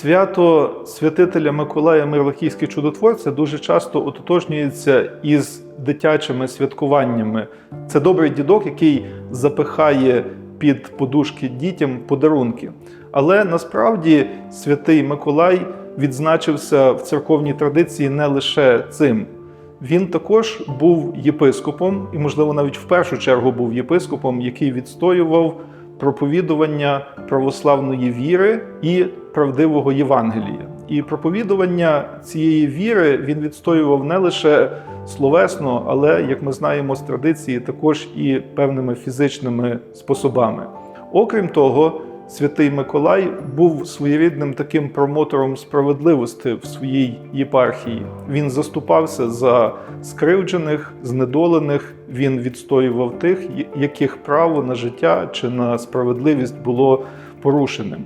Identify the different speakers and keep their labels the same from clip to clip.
Speaker 1: Свято святителя Миколая Мирлахійський чудотворця дуже часто ототожнюється із дитячими святкуваннями. Це добрий дідок, який запихає під подушки дітям подарунки. Але насправді святий Миколай відзначився в церковній традиції не лише цим. Він також був єпископом, і, можливо, навіть в першу чергу був єпископом, який відстоював проповідування православної віри і правдивого Євангелія. І проповідування цієї віри він відстоював не лише словесно, але, як ми знаємо з традиції, також і певними фізичними способами. Окрім того, святий Миколай був своєрідним таким промотором справедливості в своїй єпархії. Він заступався за скривджених, знедолених. Він відстоював тих, яких право на життя чи на справедливість було порушеним.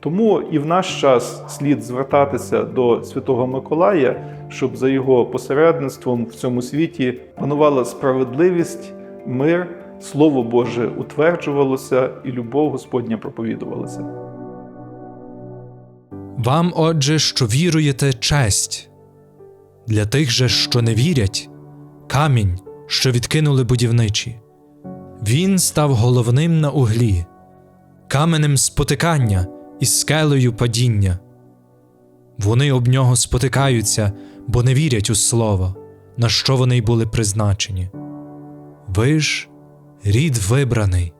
Speaker 1: Тому і в наш час слід звертатися до Святого Миколая, щоб за його посередництвом в цьому світі панувала справедливість, мир, Слово Боже утверджувалося і любов Господня проповідувалася.
Speaker 2: Вам, отже, що віруєте, честь. Для тих же, що не вірять, камінь, що відкинули будівничі. Він став головним на углі, каменем спотикання і скелею падіння. Вони об нього спотикаються, бо не вірять у слово, на що вони й були призначені. Ви ж рід вибраний,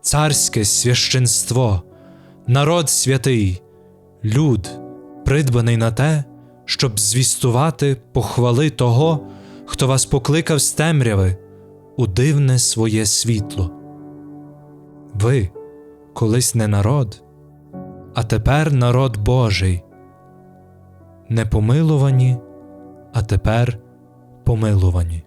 Speaker 2: царське священство, народ святий, люд, придбаний на те, щоб звістувати похвали того, хто вас покликав з темряви у дивне своє світло. Ви колись не народ, а тепер народ Божий, не помилувані, а тепер помилувані.